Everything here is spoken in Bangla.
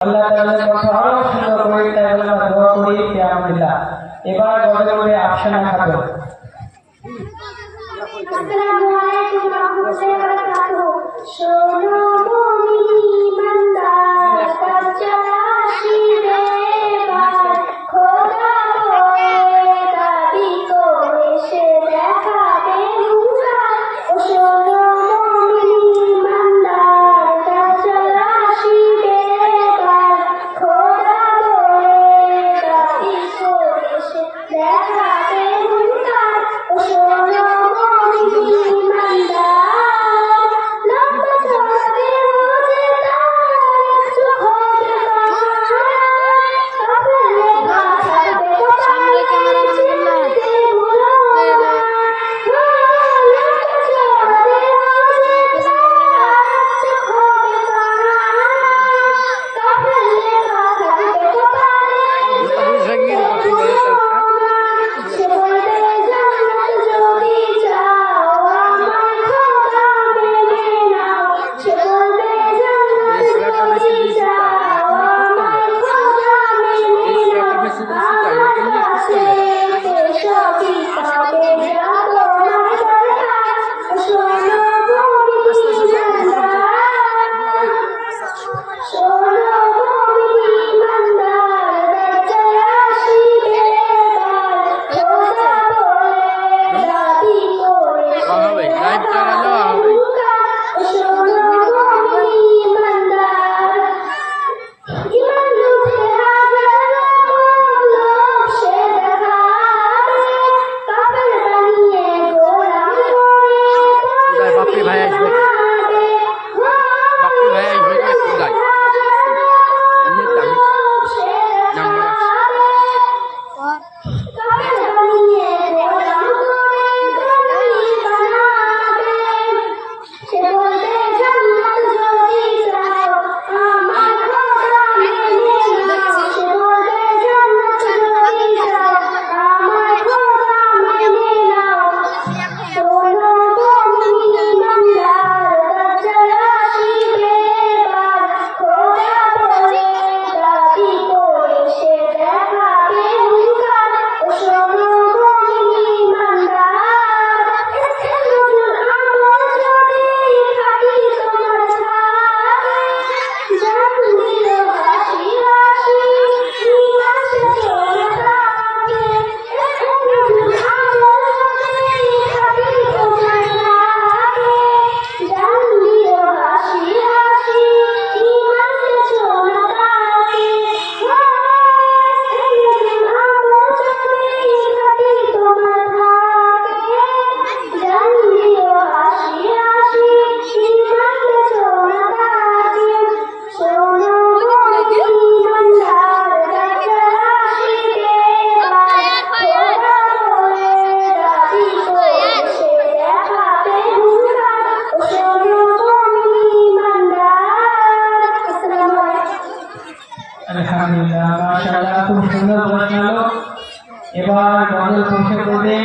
আল্লাহ তাআলার কথা আরও সুন্দর করে তাই আল্লাহ দোয়া করি কে আলহামদুলিল্লাহ এবার গজল করে আফসানা খাবে আসসালামু আলাইকুম ওয়া রাহমাতুল্লাহি ওয়া বারাকাতুহু। আলহামদুলিল্লাহ মাশাআল্লাহ খুব সুন্দর বলেছিল এবার বদল পৌঁছে